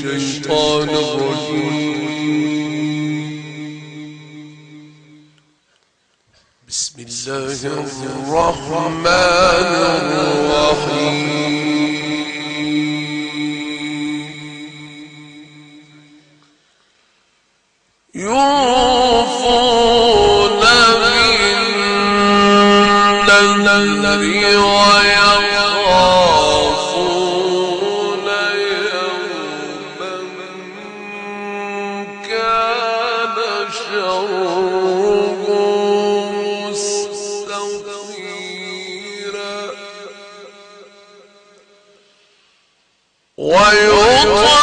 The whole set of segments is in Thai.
الشيطان بسم الله الرحمن الرحيم 中国。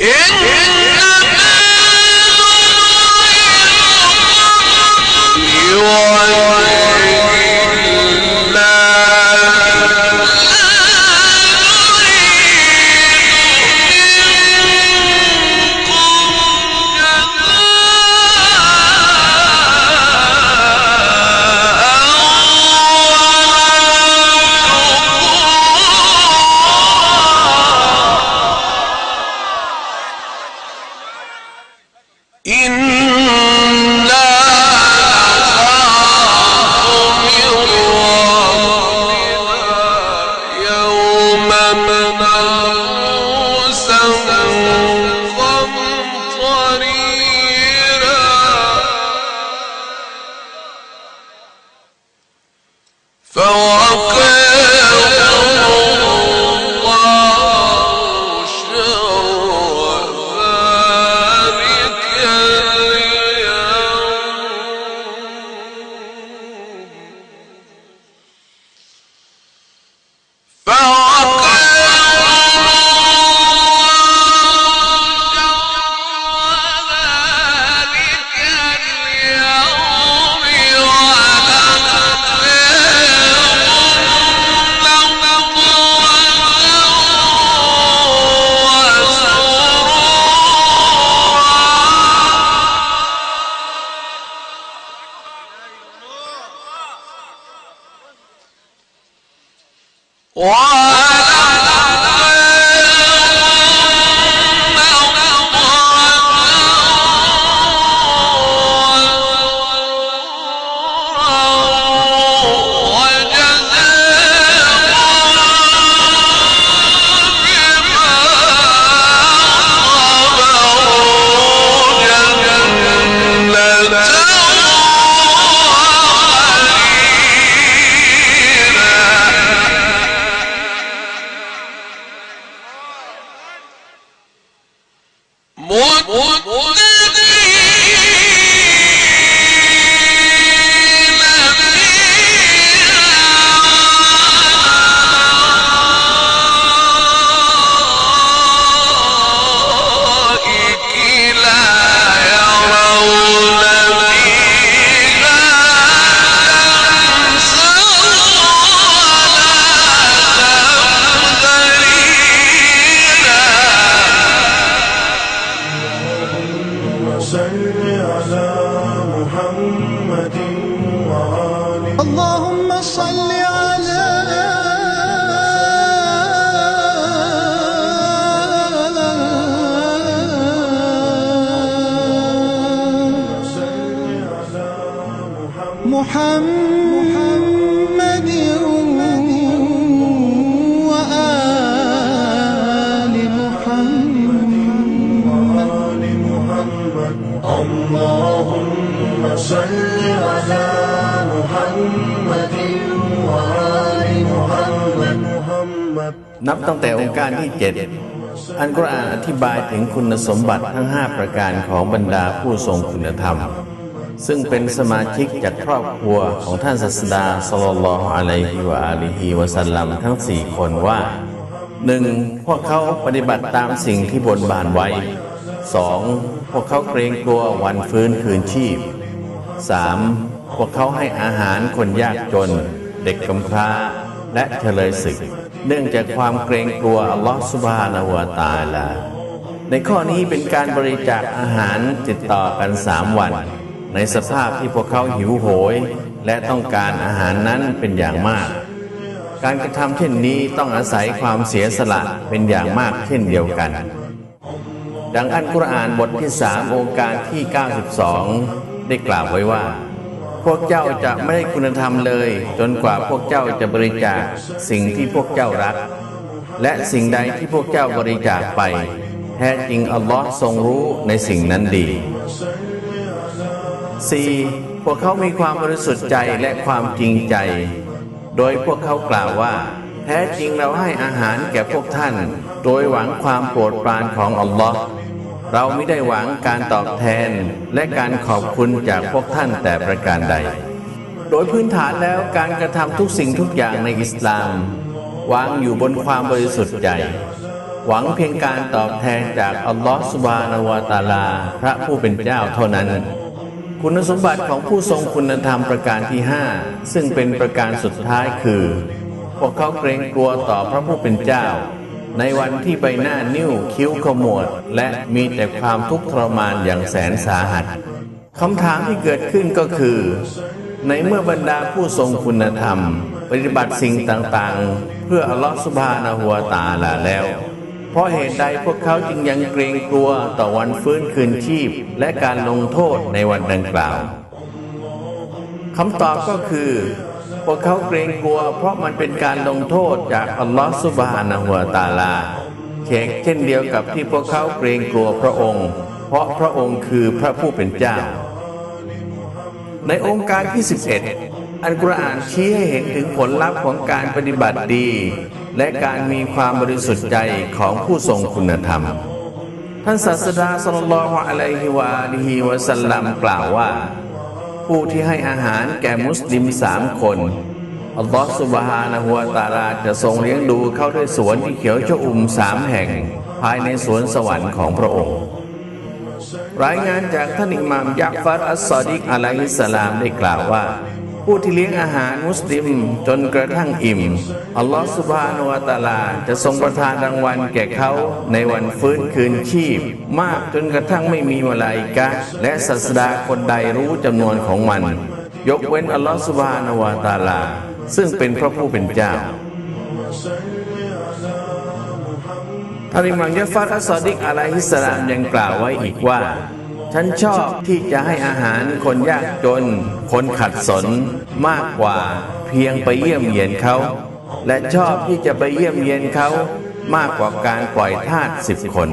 In นับตั้งแต่องค์การที่เจ็ดอันกุรอานอธิบายถึงคุณสมบัติทั้ง 5 ประการของบรรดาผู้ทรงคุณธรรม ซึ่งเป็นสมาชิกจากครอบครัวของท่านศาสดาสลลัลอะลัยฮิวะอาลิฮิวะสัลลัมทั้งสี่คนว่าหนึ่งพวกเขาปฏิบัติตามสิ่งที่บนบานไว้สองพวกเขาเกรงกลัววันฟื้นคืนชีพสามพวกเขาให้อาหารคนยากจน เด็กกำพร้าและเฉลยศึก เนื่องจากความเกรงกลัวอัลลอฮฺสุบฮานาวะตาลา ในข้อนี้เป็นการบริจาคอาหารติดต่อกันสามวัน ในสภาพที่พวกเขาหิวโหย และต้องการอาหารนั้นเป็นอย่างมาก การกระทำเช่นนี้ต้องอาศัยความเสียสละเป็นอย่างมากเช่นเดียวกัน ดังอันกุรอานบทที่สามองค์การที่ 92 ได้กล่าวไว้ว่า พวกเจ้าจะไม่ได้คุณธรรมเลย จนกว่าพวกเจ้าจะบริจาคสิ่งที่พวกเจ้ารัก และสิ่งใดที่พวกเจ้าบริจาคไป แท้จริงอัลลอฮ์ทรงรู้ในสิ่งนั้นดี 4. พวกเขามีความบริสุทธิ์ใจและความจริงใจ โดยพวกเขากล่าวว่า แท้จริงเราให้อาหารแก่พวกท่าน โดยหวังความโปรดปรานของอัลลอฮ์ เราไม่ได้หวังการตอบแทนและการขอบคุณจากพวกท่านแต่ประการใด โดยพื้นฐานแล้วการกระทำทุกสิ่งทุกอย่างในอิสลาม วางอยู่บนความบริสุทธิ์ใจ หวังเพียงการตอบแทนจากอัลลอฮฺสุบานวะตาลา พระผู้เป็นเจ้าเท่านั้น คุณสมบัติของผู้ทรงคุณธรรมประการที่ห้าซึ่งเป็นประการสุดท้ายคือ พวกเขาเกรงกลัวต่อพระผู้เป็นเจ้า ในวันที่ใบหน้านิ้วคิ้วขมวด และมีแต่ความทุกข์ทรมานอย่างแสนสาหัสคำถามที่เกิดขึ้นก็คือ ในเมื่อบรรดาผู้ทรงคุณธรรม ปฏิบัติสิ่งต่างๆ เพื่ออัลลอฮฺสุบานะฮูวตาลาแล้ว เพราะเหตุใดพวกเขาจึงยังเกรงกลัวต่อวันฟื้นคืนชีพ และการลงโทษในวันดังกล่าวคำตอบก็คือ วกเขาเกรงกลัว เพราะมันเป็นการลงโทษจากอัลลอฮฺสุบฮานะฮูวะตาลาเชกเช่นเดียวกับที่พวกเขาเกรงกลัวพระองค์ เพราะพระองค์คือพระผู้เป็นเจ้า ในองค์การที่ 11 อันกุรอานชี้ให้เห็นถึงผลลัพธ์ของการปฏิบัติดี และการมีความบริสุทธิ์ใจของผู้ทรงคุณธรรม ท่านศาสดาสัลลัลลอฮุอะลัยฮิวะลิฮิวะสัลลัมกล่าวว่า ผู้ที่ให้อาหารแก่มุสลิมสามคนอัลลอฮฺสุบฮานะฮุวาตาลาจะทรงเลี้ยงดูเข้าด้วยสวนที่เขียวชอุ่มสามแห่ง ภายในสวนสวรรค์ของพระองค์ รายงานจากท่านอิหม่ามยักฟัดอัสซอดิกอะลัยฮิสสลามได้กล่าวว่า ผู้ที่เลี้ยงอาหารมุสลิมจนกระทั่งอิ่ม อัลลอฮฺสุบฮานะฮูวะตะอาลา จะทรงประทานรางวัลแก่เขาในวันฟื้นคืนชีพ มากจนกระทั่งไม่มีมลาอิกะฮ์และศาสดาคนใดรู้จำนวนของมัน ยกเว้นอัลลอฮฺสุบฮานะฮูวะตะอาลา ซึ่งเป็นพระผู้เป็นเจ้าท่านอิหม่ามยะฟัดอัสซอดิกอะลัยฮิสสลามยังกล่าวไว้อีกว่า ฉันชอบที่จะให้อาหารคนยากจน คนขัดสนมากกว่าเพียงไปเยี่ยมเยียนเขา และชอบที่จะไปเยี่ยมเยียนเขามากกว่าการปล่อยทาสสิบคน